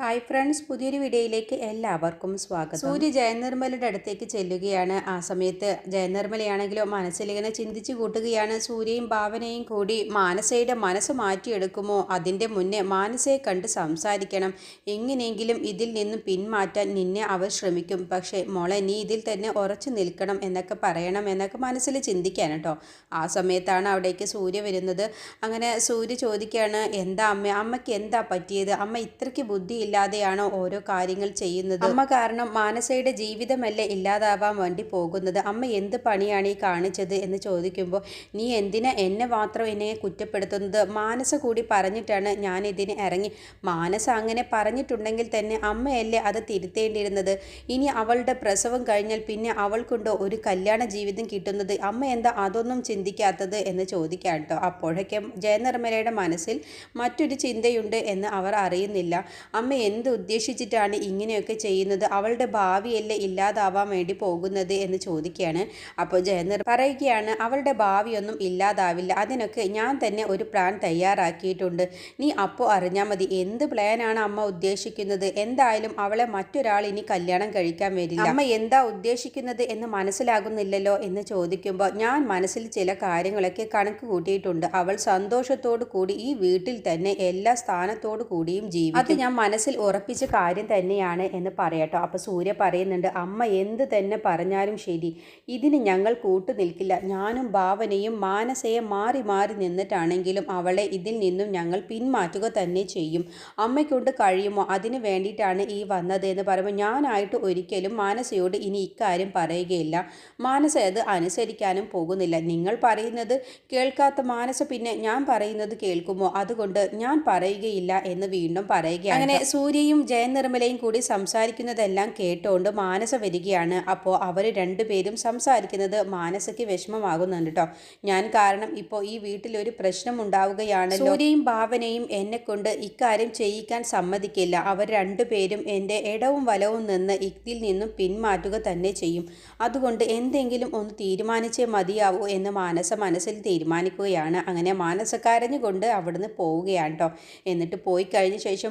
Hi friends പുതിയൊരു വീഡിയോയിലേക്ക് എല്ലാവർക്കും സ്വാഗതം. സൂര്യ ജയനിർമ്മലയുടെ അടുത്തേക്ക് ചെല്ലുകയാണ്. ആ സമയത്ത് ജയനിർമ്മലയാണെങ്കിലോ മനസ്സിലിങ്ങനെ ചിന്തിച്ചു കൂട്ടുകയാണ്. സൂര്യയും ഭാവനയും കൂടി മാനസയുടെ മനസ്സ് മാറ്റിയെടുക്കുമോ? അതിന്റെ മുന്നേ മാനസയെ കണ്ട് സംസാരിക്കണം. എങ്ങനെയെങ്കിലും ഇതിൽ നിന്നും പിന്മാറ്റാൻ നിന്നെ അവർ ശ്രമിക്കും. പക്ഷേ മോളെ നീ ഇതിൽ തന്നെ ഉറച്ചു നിൽക്കണം എന്നൊക്കെ പറയണം എന്നൊക്കെ മനസ്സിൽ ചിന്തിക്കാൻ കേട്ടോ. ആ സമയത്താണ് അവിടേക്ക് സൂര്യ വരുന്നത്. അങ്ങനെ സൂര്യ ചോദിക്കുകയാണ് എന്താ അമ്മ? അമ്മയ്ക്ക് എന്താ പറ്റിയത്? അമ്മ ഇത്രയ്ക്ക് ബുദ്ധിയില്ലാതെയാണോ ഓരോ കാര്യങ്ങൾ ചെയ്യുന്നത്? അമ്മ കാരണം മാനസയുടെ ജീവിതമല്ലേ ഇല്ലാതാവാൻ വേണ്ടി പോകുന്നത്? അമ്മ എന്ത് പണിയാണ് ഈ കാണിച്ചത് എന്ന് ചോദിക്കുമ്പോൾ നീ എന്തിനാ എന്നെ മാത്രം എന്നെ കുറ്റപ്പെടുത്തുന്നത്? മാനസ കൂടി പറഞ്ഞിട്ടാണ് ഞാൻ ഇതിന് ഇറങ്ങി. മാനസ അങ്ങനെ പറഞ്ഞിട്ടുണ്ടെങ്കിൽ തന്നെ അമ്മയല്ലേ അത് തിരുത്തേണ്ടിയിരുന്നത്? ഇനി അവളുടെ പ്രസവം കഴിഞ്ഞാൽ പിന്നെ അവൾക്കുണ്ടോ ഒരു കല്യാണ ജീവിതം കിട്ടുന്നത്? അമ്മ എന്താ അതൊന്നും ചിന്തിക്കാത്തത് എന്ന് ചോദിക്കാൻ കേട്ടോ അപ്പോഴൊക്കെ ജയനിർമ്മലയുടെ മനസ്സിൽ മറ്റൊരു ചിന്തയുണ്ട് എന്ന് അവർ അറിയുന്നില്ല. അമ്മ എന്ത് ഉദ്ദേശിച്ചിട്ടാണ് ഇങ്ങനെയൊക്കെ ചെയ്യുന്നത്? അവളുടെ ഭാവിയല്ലേ ഇല്ലാതാവാൻ വേണ്ടി പോകുന്നത് എന്ന് ചോദിക്കുകയാണ്. അപ്പോൾ ജയനിർ പറയുകയാണ് അവളുടെ ഭാവിയൊന്നും ഇല്ലാതാവില്ല. അതിനൊക്കെ ഞാൻ തന്നെ ഒരു പ്ലാൻ തയ്യാറാക്കിയിട്ടുണ്ട്. നീ അപ്പോൾ അറിഞ്ഞാൽ മതി. എന്ത് പ്ലാനാണ് അമ്മ ഉദ്ദേശിക്കുന്നത്? എന്തായാലും അവളെ മറ്റൊരാൾ ഇനി കല്യാണം കഴിക്കാൻ വരില്ല. അമ്മ എന്താ ഉദ്ദേശിക്കുന്നത് എന്ന് മനസ്സിലാകുന്നില്ലല്ലോ എന്ന് ചോദിക്കുമ്പോൾ ഞാൻ മനസ്സിൽ ചില കാര്യങ്ങളൊക്കെ കണക്ക് കൂട്ടിയിട്ടുണ്ട്. അവൾ സന്തോഷത്തോടു കൂടി ഈ വീട്ടിൽ തന്നെ എല്ലാ സ്ഥാനത്തോടു കൂടിയും ജീവിക്കും. അത് ഞാൻ ഉറപ്പിച്ച കാര്യം തന്നെയാണ് എന്ന് പറയട്ടോ. അപ്പോൾ സൂര്യ പറയുന്നുണ്ട് അമ്മ എന്ത് തന്നെ പറഞ്ഞാലും ശരി ഇതിന് ഞങ്ങൾ കൂട്ടു നിൽക്കില്ല. ഞാനും ഭാവനയും മാനസയെ മാറി മാറി നിന്നിട്ടാണെങ്കിലും അവളെ ഇതിൽ നിന്നും ഞങ്ങൾ പിന്മാറ്റുക തന്നെ ചെയ്യും. അമ്മയ്ക്കൊണ്ട് കഴിയുമോ? അതിന് വേണ്ടിയിട്ടാണ് ഈ വന്നത് എന്ന് പറയുമ്പോൾ ഞാനായിട്ട് ഒരിക്കലും മാനസയോട് ഇനി ഇക്കാര്യം പറയുകയില്ല. മാനസ അത് അനുസരിക്കാനും പോകുന്നില്ല. നിങ്ങൾ പറയുന്നത് കേൾക്കാത്ത മാനസ പിന്നെ ഞാൻ പറയുന്നത് കേൾക്കുമോ? അതുകൊണ്ട് ഞാൻ പറയുകയില്ല എന്ന് വീണ്ടും പറയുകയാണ് അങ്ങനെ സൂര്യയും ജയനിർമ്മലയും കൂടി സംസാരിക്കുന്നതെല്ലാം കേട്ടുകൊണ്ട് മാനസ വരികയാണ്. അപ്പോൾ അവർ രണ്ടുപേരും സംസാരിക്കുന്നത് മാനസയ്ക്ക് വിഷമമാകുന്നുണ്ട് കേട്ടോ ഞാൻ കാരണം ഇപ്പോൾ ഈ വീട്ടിലൊരു പ്രശ്നം ഉണ്ടാവുകയാണ് സൂര്യയും ഭാവനയും എന്നെ കൊണ്ട് ഇക്കാര്യം ചെയ്യിക്കാൻ സമ്മതിക്കില്ല. അവർ രണ്ടുപേരും എന്റെ ഇടവും വലവും നിന്ന് ഇതിൽ നിന്നും പിന്മാറ്റുക തന്നെ ചെയ്യും. അതുകൊണ്ട് എന്തെങ്കിലും ഒന്ന് തീരുമാനിച്ചേ മതിയാവൂ എന്ന് മാനസ മനസ്സിൽ തീരുമാനിക്കുകയാണ്. അങ്ങനെ മാനസക്കാരഞ്ഞുകൊണ്ട് അവിടുന്ന് പോവുകയാണ് കേട്ടോ എന്നിട്ട് പോയി കഴിഞ്ഞ ശേഷം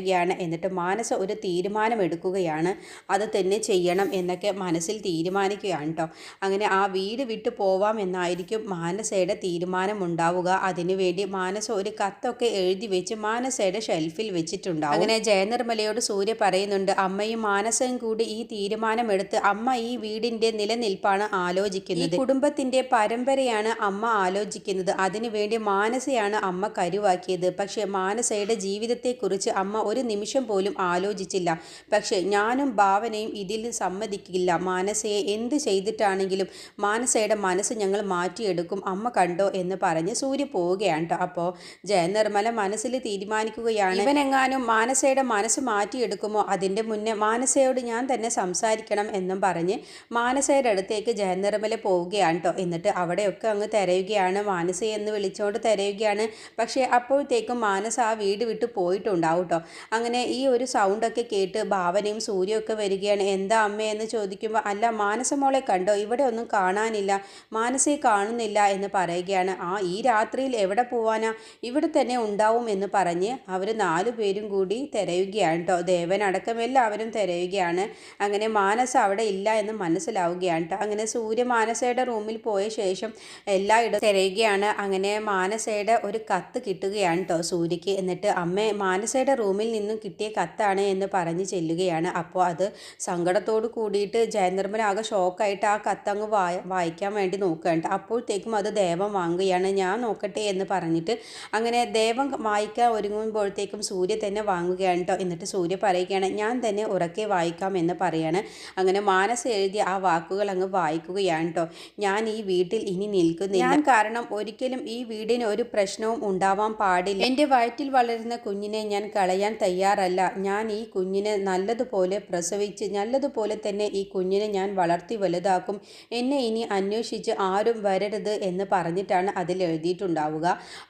പൊട്ടിക്കരയുകയാണ് എന്നിട്ട് മാനസ ഒരു തീരുമാനമെടുക്കുകയാണ്. അത് തന്നെ ചെയ്യണം എന്നൊക്കെ മനസ്സിൽ തീരുമാനിക്കുകയാണ് കേട്ടോ അങ്ങനെ ആ വീട് വിട്ടു പോവാം എന്നായിരിക്കും മാനസയുടെ തീരുമാനം ഉണ്ടാവുക. അതിനുവേണ്ടി മാനസ ഒരു കത്തൊക്കെ എഴുതി വെച്ച് മാനസയുടെ ഷെൽഫിൽ വെച്ചിട്ടുണ്ടാവും. അങ്ങനെ ജയനിർമ്മലയോട് സൂര്യ പറയുന്നുണ്ട് അമ്മയും മാനസയും കൂടി ഈ തീരുമാനമെടുത്ത് അമ്മ ഈ വീടിന്റെ നിലനിൽപ്പാണ് ആലോചിക്കുന്നത്. ഈ കുടുംബത്തിന്റെ പരമ്പരയാണ് അമ്മ ആലോചിക്കുന്നത്. അതിനുവേണ്ടി മാനസയാണ് അമ്മ കരുവാക്കിയത്. പക്ഷേ മാനസയുടെ ജീവിതത്തെക്കുറിച്ച് അമ്മ ഒരു നിമിഷം പോലും ആലോചിച്ചില്ല. പക്ഷേ ഞാനും ഭാവനയും ഇതിൽ സമ്മതിക്കില്ല. മാനസയെ എന്ത് ചെയ്തിട്ടാണെങ്കിലും മാനസയുടെ മനസ്സ് ഞങ്ങൾ മാറ്റിയെടുക്കും. അമ്മ കണ്ടോ എന്ന് പറഞ്ഞ് സൂര്യ പോവുകയാണ് കേട്ടോ അപ്പോൾ ജയനിർമ്മല മനസ്സിൽ തീരുമാനിക്കുകയാണ്. ഇവനെങ്ങാനും മാനസയുടെ മനസ്സ് മാറ്റിയെടുക്കുമോ? അതിന്റെ മുന്നേ മാനസയോട് ഞാൻ തന്നെ സംസാരിക്കണം എന്നും പറഞ്ഞ് മാനസയുടെ അടുത്തേക്ക് ജയനിർമ്മല പോവുകയാണ് കേട്ടോ എന്നിട്ട് അവിടെയൊക്കെ അങ്ങ് തിരയുകയാണ്. മാനസയെന്ന് വിളിച്ചുകൊണ്ട് തിരയുകയാണ്. പക്ഷേ അപ്പോഴത്തേക്കും മാനസ ആ വീട് വിട്ട് പോയിട്ടുണ്ടാവും കേട്ടോ അങ്ങനെ ഈ ഒരു സൗണ്ടൊക്കെ കേട്ട് ഭാവനയും സൂര്യയൊക്കെ വരികയാണ്. എന്താ അമ്മയെന്ന് ചോദിക്കുമ്പോൾ അല്ല മാനസമോളെ കണ്ടോ? ഇവിടെ ഒന്നും കാണാനില്ല മാനസയെ കാണുന്നില്ല എന്ന് പറയുകയാണ്. ആ ഈ രാത്രിയിൽ എവിടെ പോവാനാ? ഇവിടെ തന്നെ ഉണ്ടാവും എന്ന് പറഞ്ഞ് അവർ നാലു പേരും കൂടി തിരയുകയാണ് കേട്ടോ. ദേവൻ അടക്കം എല്ലാവരും തിരയുകയാണ്. അങ്ങനെ മാനസ അവിടെ ഇല്ല എന്ന് മനസ്സിലാവുകയാണ് കേട്ടോ. അങ്ങനെ സൂര്യ മാനസയുടെ റൂമിൽ പോയ ശേഷം എല്ലായിടത്തും തിരയുകയാണ്. അങ്ങനെ മാനസയുടെ ഒരു കത്ത് കിട്ടുകയാണ് കേട്ടോ സൂര്യക്ക്. എന്നിട്ട് അമ്മ മാനസയുടെ റൂമിൽ നിന്നും കിട്ടിയ കത്താണ് എന്ന് പറഞ്ഞ് ചെല്ലുകയാണ്. അപ്പോൾ അത് സങ്കടത്തോട് കൂടിയിട്ട് ജയനിർമ്മനാകെ ഷോക്കായിട്ട് ആ കത്തങ്ങ് വായ വായിക്കാൻ വേണ്ടി നോക്കുകയാണ്. അപ്പോഴത്തേക്കും അത് ദേവം വാങ്ങുകയാണ്. ഞാൻ നോക്കട്ടെ എന്ന് പറഞ്ഞിട്ട് അങ്ങനെ ദേവം വായിക്കാൻ ഒരുങ്ങുമ്പോഴത്തേക്കും സൂര്യ തന്നെ വാങ്ങുകയാണ് കേട്ടോ എന്നിട്ട് സൂര്യ പറയുകയാണ് ഞാൻ തന്നെ ഉറക്കെ വായിക്കാം എന്ന് പറയാണ്. അങ്ങനെ മാനസ എഴുതിയ ആ വാക്കുകൾ അങ്ങ് വായിക്കുകയാണ് കേട്ടോ ഞാൻ ഈ വീട്ടിൽ ഇനി നിൽക്കുന്നില്ല. ഞാൻ കാരണം ഒരിക്കലും ഈ വീടിന് ഒരു പ്രശ്നവും ഉണ്ടാവാൻ പാടില്ല. എന്റെ വയറ്റിൽ വളരുന്ന കുഞ്ഞിനെ ഞാൻ കളയാൻ തയ്യാറല്ല. ഞാൻ ഈ കുഞ്ഞിനെ നല്ലതുപോലെ പ്രസവിച്ച് നല്ലതുപോലെ തന്നെ ഈ കുഞ്ഞിനെ ഞാൻ വളർത്തി വലുതാക്കും. എന്നെ ഇനി അന്വേഷിച്ച് ആരും വരരുത് എന്ന് പറഞ്ഞിട്ടാണ് അതിൽ എഴുതിയിട്ടുണ്ടാവുക.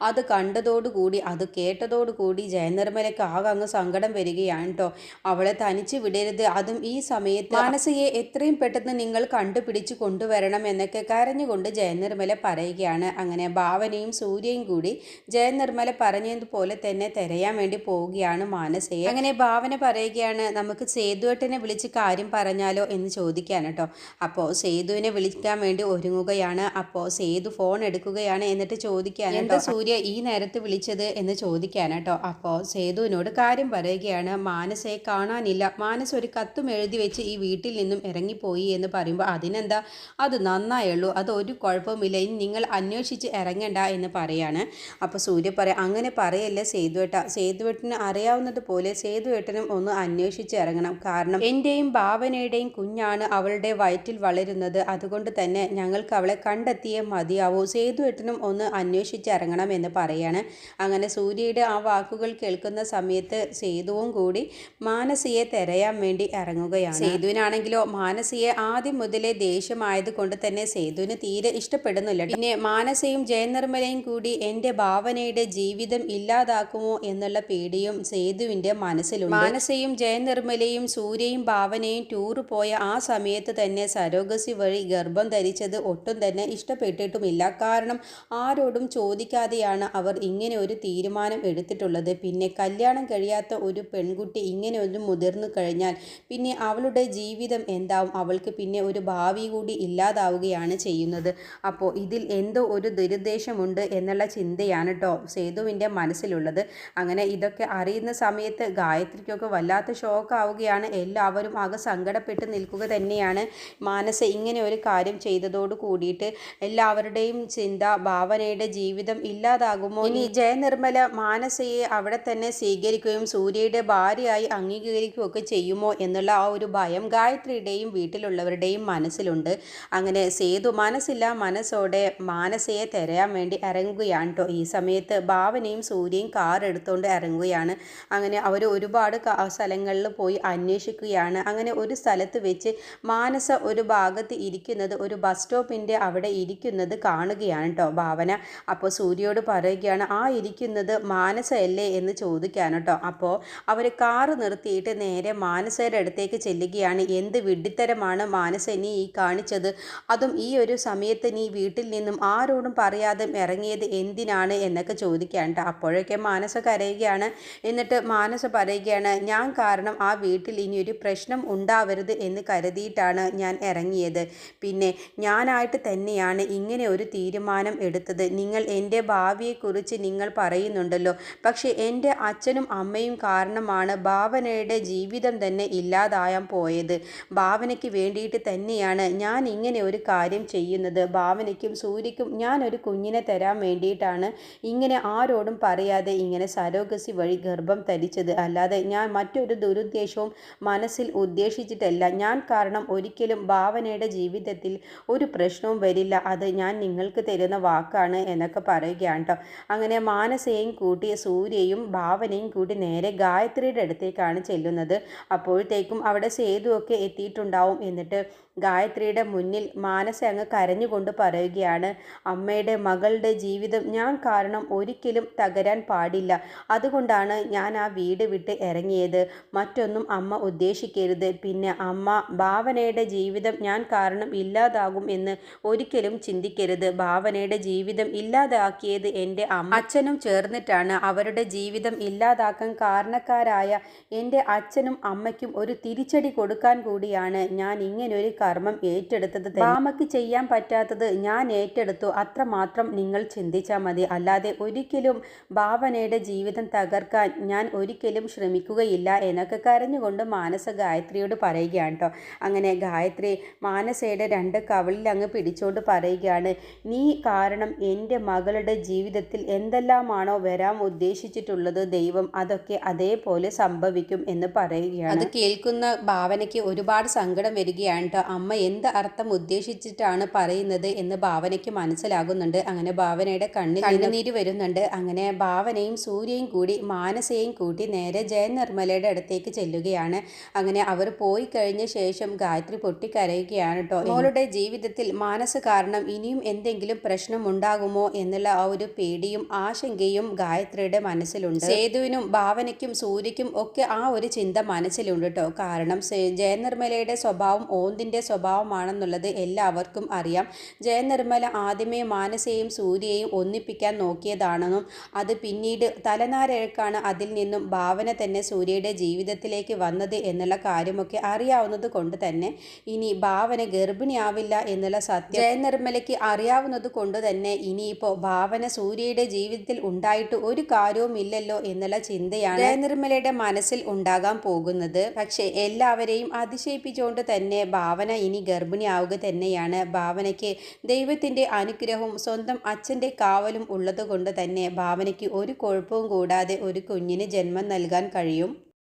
അത് കണ്ടതോടുകൂടി അത് കേട്ടതോടുകൂടി ജയനിർമ്മലയ്ക്ക് ആകെ അങ്ങ് സങ്കടം വരികയാണ് കേട്ടോ. അവളെ തനിച്ച് വിടരുത്. അതും ഈ സമയത്ത് മാനസയെ എത്രയും പെട്ടെന്ന് നിങ്ങൾ കണ്ടുപിടിച്ച് കൊണ്ടുവരണം എന്നൊക്കെ കരഞ്ഞുകൊണ്ട് ജയനിർമ്മല പറയുകയാണ്. അങ്ങനെ ഭാവനയും സൂര്യയും കൂടി ജയനിർമ്മല പറഞ്ഞതുപോലെ തന്നെ തിരയാൻ വേണ്ടി പോവുകയാണ്. മാനസയെ അങ്ങനെ ഭാവന പറയുകയാണ് നമുക്ക് സേതുവേട്ടനെ വിളിച്ച് കാര്യം പറഞ്ഞാലോ എന്ന് ചോദിക്കാൻ കേട്ടോ. അപ്പോൾ സേതുവിനെ വിളിക്കാൻ വേണ്ടി ഒരുങ്ങുകയാണ്. അപ്പോൾ സേതു ഫോൺ എടുക്കുകയാണ് എന്നിട്ട് ചോദിക്കാൻ എന്താ സൂര്യ ഈ നേരത്ത് വിളിച്ചത് എന്ന് ചോദിക്കാൻ കേട്ടോ. അപ്പോൾ സേതുവിനോട് കാര്യം പറയുകയാണ് മാനസയെ കാണാനില്ല. മാനസ് ഒരു കത്തും എഴുതി വെച്ച് ഈ വീട്ടിൽ നിന്നും ഇറങ്ങിപ്പോയി എന്ന് പറയുമ്പോൾ അതിനെന്താ? അത് നന്നായുള്ളൂ. അത് ഒരു കുഴപ്പമില്ല ഇനി നിങ്ങൾ അന്വേഷിച്ച് ഇറങ്ങണ്ട എന്ന് പറയാണ്. അപ്പോൾ സൂര്യ പറയാം അങ്ങനെ പറയല്ല സേതുവേട്ട. സേതുവേട്ടന് അറിയാവുന്നത് പോലെ സേതുവേട്ടനും ഒന്ന് അന്വേഷിച്ച് ഇറങ്ങണം. കാരണം എന്റെയും ഭാവനയുടെയും കുഞ്ഞാണ് അവളുടെ വയറ്റിൽ വളരുന്നത്. അതുകൊണ്ട് തന്നെ ഞങ്ങൾക്ക് അവളെ കണ്ടെത്തിയേ മതിയാവൂ. സേതുവേട്ടനും ഒന്ന് അന്വേഷിച്ച് ഇറങ്ങണം എന്ന് പറയാണ്. അങ്ങനെ സൂര്യയുടെ ആ വാക്കുകൾ കേൾക്കുന്ന സമയത്ത് സേതുവും കൂടി മാനസിയെ തെരയാൻ വേണ്ടി ഇറങ്ങുകയാണ്. സേതുവിനാണെങ്കിലോ മാനസിയെ ആദ്യം മുതലേ ദേഷ്യമായത് കൊണ്ട് തന്നെ സേതുവിന് തീരെ ഇഷ്ടപ്പെടുന്നില്ല. പിന്നെ മാനസയും ജയനിർമ്മലയും കൂടി എന്റെ ഭാവനയുടെ ജീവിതം ഇല്ലാതാക്കുമോ എന്നുള്ള പേടിയും സേതുവിന്റെ മനസ്സിലുണ്ട്. മാനസയും ജയനിർമ്മലയും സൂര്യയും ഭാവനയും ടൂർ പോയ ആ സമയത്ത് തന്നെ സരോഗസി വഴി ഗർഭം ധരിച്ചത് ഒട്ടും തന്നെ ഇഷ്ടപ്പെട്ടിട്ടുമില്ല. കാരണം ആരോടും ചോദിക്കാതെയാണ് അവർ ഇങ്ങനെ ഒരു തീരുമാനം എടുത്തിട്ടുള്ളത്. പിന്നെ കല്യാണം കഴിയാത്ത ഒരു പെൺകുട്ടി ഇങ്ങനെ ഒന്ന് മുതിർന്നു കഴിഞ്ഞാൽ പിന്നെ അവളുടെ ജീവിതം എന്താവും? അവൾക്ക് പിന്നെ ഒരു ഭാവി കൂടി ഇല്ലാതാവുകയാണ് ചെയ്യുന്നത്. അപ്പോൾ ഇതിൽ എന്തോ ഒരു ദുരുദ്ദേശമുണ്ട് എന്നുള്ള ചിന്തയാണ് കേട്ടോ സേതുവിന്റെ മനസ്സിലുള്ളത്. അങ്ങനെ ഇതൊക്കെ അറിയുന്ന സമയത്ത് ഗായത്രിക്കൊക്കെ വല്ലാത്ത ഷോക്ക് ആവുകയാണ് എല്ലാവരും ആകെ സങ്കടപ്പെട്ട് നിൽക്കുക തന്നെയാണ്. മാനസ ഇങ്ങനെ ഒരു കാര്യം ചെയ്തതോട് കൂടിയിട്ട് എല്ലാവരുടെയും ചിന്ത ഭാവനയുടെ ജീവിതം ഇല്ലാതാകുമോ? ഇനി ജയനിർമ്മല മാനസയെ അവിടെ തന്നെ സ്വീകരിക്കുകയും സൂര്യയുടെ ഭാര്യയായി അംഗീകരിക്കുകയൊക്കെ ചെയ്യുമോ എന്നുള്ള ആ ഒരു ഭയം ഗായത്രിയുടെയും വീട്ടിലുള്ളവരുടെയും മനസ്സിലുണ്ട്. അങ്ങനെ സേതു മനസ്സില്ല മനസ്സോടെ മാനസയെ തിരയാൻ വേണ്ടി ഇറങ്ങുകയാണ് കേട്ടോ ഈ സമയത്ത് ഭാവനയും സൂര്യയും കാർ എടുത്തുകൊണ്ട് ഇറങ്ങുകയാണ് അങ്ങനെ അവർ ഒരുപാട് സ്ഥലങ്ങളിൽ പോയി അന്വേഷിക്കുകയാണ്. അങ്ങനെ ഒരു സ്ഥലത്ത് വെച്ച് മാനസ ഒരു ഭാഗത്ത് ഇരിക്കുന്നത് ഒരു ബസ് സ്റ്റോപ്പിന്റെ അവിടെ ഇരിക്കുന്നത് കാണുകയാണ് കേട്ടോ ഭാവന. അപ്പോൾ സൂര്യയോട് പറയുകയാണ് ആ ഇരിക്കുന്നത് മാനസയല്ലേ? എന്ന് ചോദിക്കാൻ കേട്ടോ അപ്പോൾ അവർ കാറ് നിർത്തിയിട്ട് നേരെ മാനസയുടെ അടുത്തേക്ക് ചെല്ലുകയാണ്. എന്ത് വിഡ്ഢിത്തരമാണ് മാനസ നീ ഈ കാണിച്ചത്? അതും ഈ ഒരു സമയത്ത് നീ വീട്ടിൽ നിന്നും ആരോടും പറയാതെ ഇറങ്ങിയത് എന്തിനാണ്? എന്നൊക്കെ ചോദിക്കാൻ കേട്ടോ അപ്പോഴൊക്കെ മാനസ കരയുകയാണ്. എന്നിട്ട് മാനസ പറയുകയാണ് ഞാൻ കാരണം ആ വീട്ടിൽ ഇനിയൊരു പ്രശ്നം ഉണ്ടാവരുത് എന്ന് കരുതിയിട്ടാണ് ഞാൻ ഇറങ്ങിയത്. പിന്നെ ഞാനായിട്ട് തന്നെയാണ് ഇങ്ങനെ ഒരു തീരുമാനം എടുത്തത്. നിങ്ങൾ എന്റെ ഭാവിയെക്കുറിച്ച് നിങ്ങൾ പറയുന്നുണ്ടല്ലോ. പക്ഷേ എന്റെ അച്ഛനും അമ്മയും കാരണമാണ് ഭാവനയുടെ ജീവിതം തന്നെ ഇല്ലാതായാൻ പോയത്. ഭാവനയ്ക്ക് വേണ്ടിയിട്ട് തന്നെയാണ് ഞാൻ ഇങ്ങനെ ഒരു കാര്യം ചെയ്യുന്നത്. ഭാവനയ്ക്കും സൂര്യക്കും ഞാൻ ഒരു കുഞ്ഞിനെ തരാൻ വേണ്ടിയിട്ടാണ് ഇങ്ങനെ ആരോടും പറയാതെ ഇങ്ങനെ സരോഗസി വഴി ഗർഭം ധരിച്ചത് അല്ലാതെ ഞാൻ മറ്റൊരു ദുരുദ്ദേശവും മനസ്സിൽ ഉദ്ദേശിച്ചിട്ടല്ല. ഞാൻ കാരണം ഒരിക്കലും ഭാവനയുടെ ജീവിതത്തിൽ ഒരു പ്രശ്നവും വരില്ല. അത് ഞാൻ നിങ്ങൾക്ക് തരുന്ന വാക്കാണ് എന്നൊക്കെ പറയുകയാണ് കേട്ടോ അങ്ങനെ മാനസയും കൂട്ടി സൂര്യയും ഭാവനയും കൂട്ടി നേരെ ഗായത്രിയുടെ അടുത്തേക്കാണ് ചെല്ലുന്നത്. അപ്പോഴത്തേക്കും അവിടെ സേതുവൊക്കെ എത്തിയിട്ടുണ്ടാവും. എന്നിട്ട് ഗായത്രിയുടെ മുന്നിൽ മാനസ അങ്ങ് കരഞ്ഞുകൊണ്ട് പറയുകയാണ് അമ്മയുടെ മകളുടെ ജീവിതം ഞാൻ കാരണം ഒരിക്കലും തകരാൻ പാടില്ല. അതുകൊണ്ടാണ് ഞാൻ ആ വീട് വിട്ട് ഇറങ്ങിയത്. മറ്റൊന്നും അമ്മ ഉദ്ദേശിക്കരുത്. പിന്നെ അമ്മ ഭാവനയുടെ ജീവിതം ഞാൻ കാരണം ഇല്ലാതാകും എന്ന് ഒരിക്കലും ചിന്തിക്കരുത്. ഭാവനയുടെ ജീവിതം ഇല്ലാതാക്കിയത് എന്റെ അമ്മ. അച്ഛനും ചേർന്നിട്ടാണ് അവരുടെ ജീവിതം ഇല്ലാതാക്കാൻ കാരണക്കാരായ എന്റെ അച്ഛനും അമ്മയ്ക്കും ഒരു തിരിച്ചടി കൊടുക്കാൻ കൂടിയാണ് ഞാൻ ഇങ്ങനൊരു കർമ്മം ഏറ്റെടുത്തത് അമ്മയ്ക്ക് ചെയ്യാൻ പറ്റാത്തത് ഞാൻ ഏറ്റെടുത്തു. അത്രമാത്രം നിങ്ങൾ ചിന്തിച്ചാൽ മതി. അല്ലാതെ ഒരിക്കലും ഭാവനയുടെ ജീവിതം തകർക്കാൻ ഞാൻ ഒരിക്കലും ശ്രമിക്കുകയില്ല എന്നൊക്കെ കരഞ്ഞുകൊണ്ട് മാനസ ഗായത്രിയോട് പറയുകയാണ് കേട്ടോ അങ്ങനെ ഗായത്രി മാനസയുടെ രണ്ട് കവിളിൽ അങ്ങ് പിടിച്ചുകൊണ്ട് പറയുകയാണ് നീ കാരണം എന്റെ മകളുടെ ജീവിതത്തിൽ എന്തെല്ലാമാണോ വരാൻ ഉദ്ദേശിച്ചിട്ടുള്ളത് ദൈവം അതൊക്കെ അതേപോലെ സംഭവിക്കും എന്ന് പറയുകയാണ്. അത് കേൾക്കുന്ന ഭാവനയ്ക്ക് ഒരുപാട് സങ്കടം വരികയാണ് കേട്ടോ അമ്മ എന്ത് അർത്ഥം ഉദ്ദേശിച്ചിട്ടാണ് പറയുന്നത് എന്ന് ഭാവനയ്ക്ക് മനസ്സിലാകുന്നുണ്ട്. അങ്ങനെ ഭാവനയുടെ കണ്ണിൽ കണ്ണുനീര് വരുന്നുണ്ട്. അങ്ങനെ ഭാവനയും സൂര്യയും കൂടി മാനസയും കൂട്ടി നേരെ ജയനിർമ്മലയുടെ അടുത്തേക്ക് ചെല്ലുകയാണ്. അങ്ങനെ അവർ പോയി കഴിഞ്ഞ ശേഷം ഗായത്രി പൊട്ടിക്കരയുകയാണ് കേട്ടോ മോളുടെ ജീവിതത്തിൽ മാനസ കാരണം ഇനിയും എന്തെങ്കിലും പ്രശ്നം ഉണ്ടാകുമോ എന്നുള്ള ആ ഒരു പേടിയും ആശങ്കയും ഗായത്രിയുടെ മനസ്സിലുണ്ട്. സേതുവിനും ഭാവനയ്ക്കും സൂര്യയ്ക്കും ഒക്കെ ആ ഒരു ചിന്ത മനസ്സിലുണ്ട് കേട്ടോ കാരണം ജയനിർമ്മലയുടെ സ്വഭാവം ഓന്തിന്റെ സ്വഭാവമാണെന്നുള്ളത് എല്ലാവർക്കും അറിയാം. ജയനിർമ്മല ആദ്യമേ മാനസയെയും സൂര്യയെയും ഒന്നിപ്പിക്കാൻ നോക്കിയതാണെന്നും അത് പിന്നീട് തലനാരഴക്കാണ് അതിൽ നിന്നും ഭാവന തന്നെ സൂര്യയുടെ ജീവിതത്തിലേക്ക് വന്നത് എന്നുള്ള കാര്യമൊക്കെ അറിയാവുന്നത് കൊണ്ട് തന്നെ ഇനി ഭാവന ഗർഭിണിയാവില്ല എന്നുള്ള സത്യം ജയനിർമ്മലയ്ക്ക് അറിയാവുന്നത് കൊണ്ട് തന്നെ ഇനിയിപ്പോൾ ഭാവന സൂര്യയുടെ ജീവിതത്തിൽ ഉണ്ടായിട്ട് ഒരു കാര്യവും ഇല്ലല്ലോ എന്നുള്ള ചിന്തയാണ് ജയനിർമ്മലയുടെ മനസ്സിൽ ഉണ്ടാകാൻ പോകുന്നത്. പക്ഷേ എല്ലാവരെയും അതിശയിപ്പിച്ചുകൊണ്ട് തന്നെ ഭാവന ഇനി ഗർഭിണിയാവുക തന്നെയാണ്. ഭാവനയ്ക്ക് ദൈവത്തിന്റെ അനുഗ്രഹവും സ്വന്തം അച്ഛന്റെ കാവലും ഉള്ളത് കൊണ്ട് തന്നെ ഭാവനയ്ക്ക് ഒരു കുഴപ്പവും കൂടാതെ ഒരു കുഞ്ഞിന് ജന്മം നൽകാൻ കഴിയും